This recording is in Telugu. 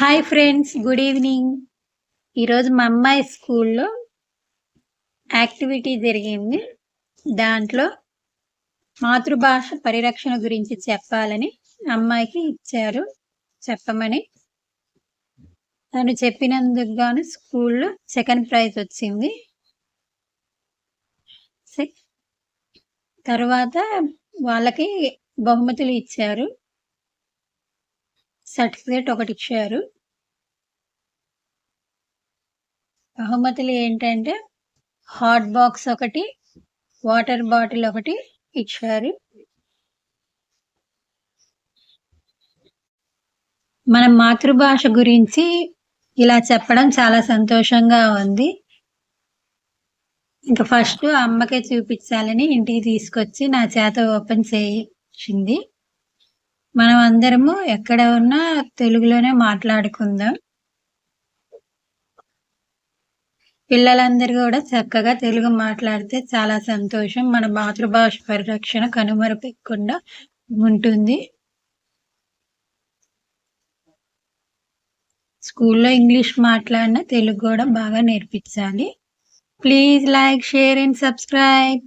Hi friends good evening. ఈరోజు మా అమ్మాయి స్కూల్లో యాక్టివిటీ జరిగింది. దాంట్లో మాతృభాష పరిరక్షణ గురించి చెప్పాలని అమ్మాయికి ఇచ్చారు. చెప్పమని తను చెప్పినందుకు గాను స్కూల్లో సెకండ్ ప్రైజ్ వచ్చింది. తర్వాత వాళ్ళకి బహుమతులు ఇచ్చారు. సర్టిఫికేట్ ఒకటి ఇచ్చారు. బహుమతులు ఏంటంటే హాట్ బాక్స్ ఒకటి వాటర్ బాటిల్ ఒకటి ఇచ్చారు. మన మాతృభాష గురించి ఇలా చెప్పడం చాలా సంతోషంగా ఉంది. ఇంకా ఫస్ట్ అమ్మకే చూపించాలని ఇంటికి తీసుకొచ్చి నా చేత ఓపెన్ చేయించింది. మనం అందరము ఎక్కడ ఉన్నా తెలుగులోనే మాట్లాడుకుందాం. పిల్లలందరూ కూడా చక్కగా తెలుగు మాట్లాడితే చాలా సంతోషం. మన మాతృభాష పరిరక్షణ కనుమరుపెక్కకుండా ఉంటుంది. స్కూల్లో ఇంగ్లీష్ మాట్లాడిన తెలుగు కూడా బాగా నేర్పించాలి. Please like share and subscribe.